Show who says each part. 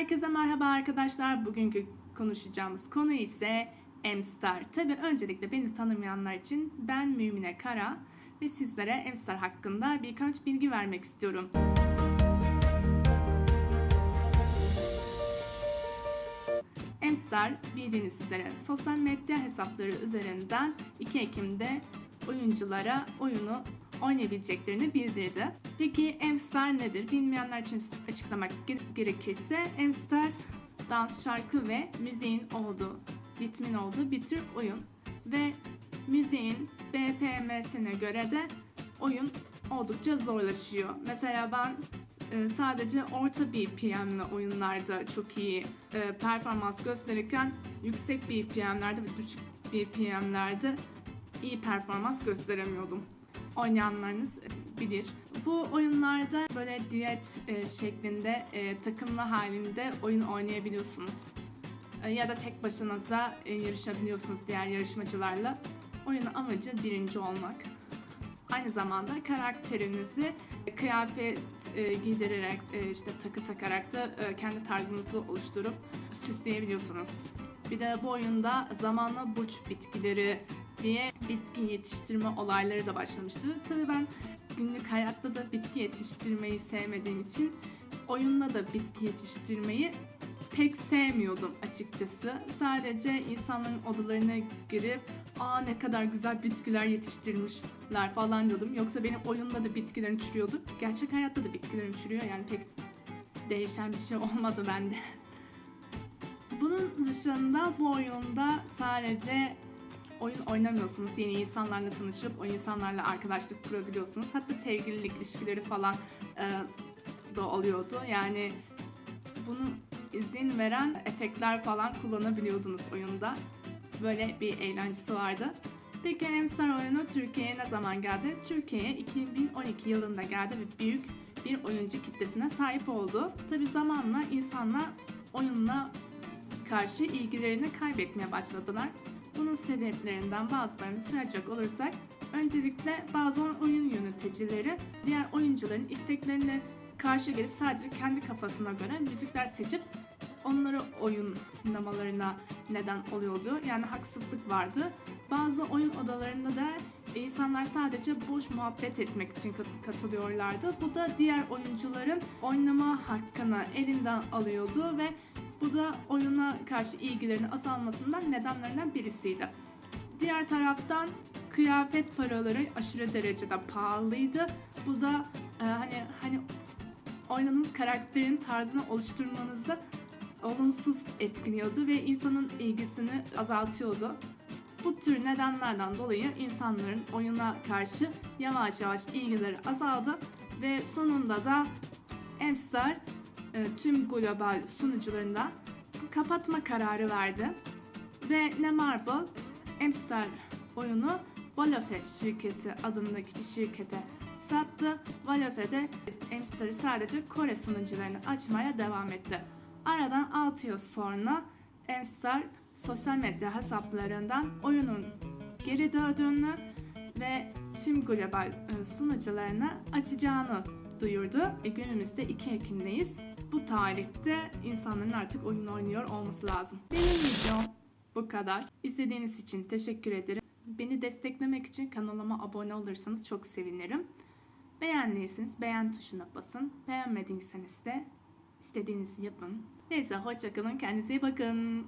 Speaker 1: Herkese merhaba arkadaşlar. Bugünkü konuşacağımız konu ise Emstar. Tabi öncelikle beni tanımayanlar için ben Mümine Kara ve sizlere Emstar hakkında birkaç bilgi vermek istiyorum. Emstar bildiğiniz üzere sosyal medya hesapları üzerinden 2 Ekim'de oyunculara oyunu oynayabileceklerini bildirdi. Peki Emstar nedir? Bilmeyenler için açıklamak ge- gerekirse Emstar dans, şarkı ve müziğin olduğu, ritmin olduğu bir tür oyun. Ve müziğin BPM'sine göre de oyun oldukça zorlaşıyor. Mesela ben e, sadece orta BPM'li oyunlarda çok iyi e, performans gösterirken yüksek BPM'lerde ve düşük BPM'lerde iyi performans gösteremiyordum. Oynayanlarınız bilir. Bu oyunlarda böyle diyet e, şeklinde e, takımlı halinde oyun oynayabiliyorsunuz. E, ya da tek başınıza yarışabiliyorsunuz diğer yarışmacılarla. Oyunun amacı birinci olmak. Aynı zamanda karakterinizi kıyafet giydirerek, işte takı takarak da kendi tarzınızı oluşturup süsleyebiliyorsunuz. Bir de bu oyunda zamanla burç bitkileri diye bitki yetiştirme olayları da başlamıştı. Tabii ben günlük hayatta da bitki yetiştirmeyi sevmediğim için oyunla da bitki yetiştirmeyi pek sevmiyordum açıkçası. Sadece insanların odalarına girip aa ne kadar güzel bitkiler yetiştirmişler falan diyordum. Yoksa benim oyunda da bitkilerim çürüyordu. Gerçek hayatta da bitkilerim çürüyor yani pek değişen bir şey olmadı bende. Bunun dışında bu oyunda sadece oyun oynamıyorsunuz. Yeni insanlarla tanışıp o insanlarla arkadaşlık kurabiliyorsunuz. Hatta sevgililik ilişkileri falan e, da oluyordu. Yani bunun izin veren efektler falan kullanabiliyordunuz oyunda. Böyle bir eğlencesi vardı. Peki Emstar oyunu Türkiye'ye ne zaman geldi? Türkiye'ye 2012 yılında geldi ve büyük bir oyuncu kitlesine sahip oldu. Tabi zamanla insanlar oyunla karşı ilgilerini kaybetmeye başladılar. Bunun sebeplerinden bazılarını sayacak olursak öncelikle bazı oyun yöneticileri diğer oyuncuların isteklerine karşı gelip sadece kendi kafasına göre müzikler seçip onları oyunlamalarına neden oluyordu. Yani haksızlık vardı. Bazı oyun odalarında da insanlar sadece boş muhabbet etmek için kat- katılıyorlardı. Bu da diğer oyuncuların oynama hakkını elinden alıyordu ve bu da oyuna karşı ilgilerinin azalmasından nedenlerinden birisiydi. Diğer taraftan kıyafet paraları aşırı derecede pahalıydı. Bu da e, hani hani oynadığınız karakterin tarzını oluşturmanızı olumsuz etkiliyordu ve insanın ilgisini azaltıyordu. Bu tür nedenlerden dolayı insanların oyuna karşı yavaş yavaş ilgileri azaldı ve sonunda da Amstar e, tüm global sunucularından kapatma kararı verdi. Ve Nemarble Amstar oyunu Valofe şirketi adındaki bir şirkete sattı. Valofe de Amstar'ı sadece Kore sunucularını açmaya devam etti. Aradan 6 yıl sonra Amstar sosyal medya hesaplarından oyunun geri döndüğünü ve tüm global e, sunucularına açacağını duyurdu. E, günümüzde 2 Ekim'deyiz. Bu tarihte insanların artık oyun oynuyor olması lazım. Benim videom bu kadar. İzlediğiniz için teşekkür ederim. Beni desteklemek için kanalıma abone olursanız çok sevinirim. Beğendiyseniz beğen tuşuna basın. Beğenmediyseniz de istediğinizi yapın. Neyse hoşçakalın. Kendinize iyi bakın.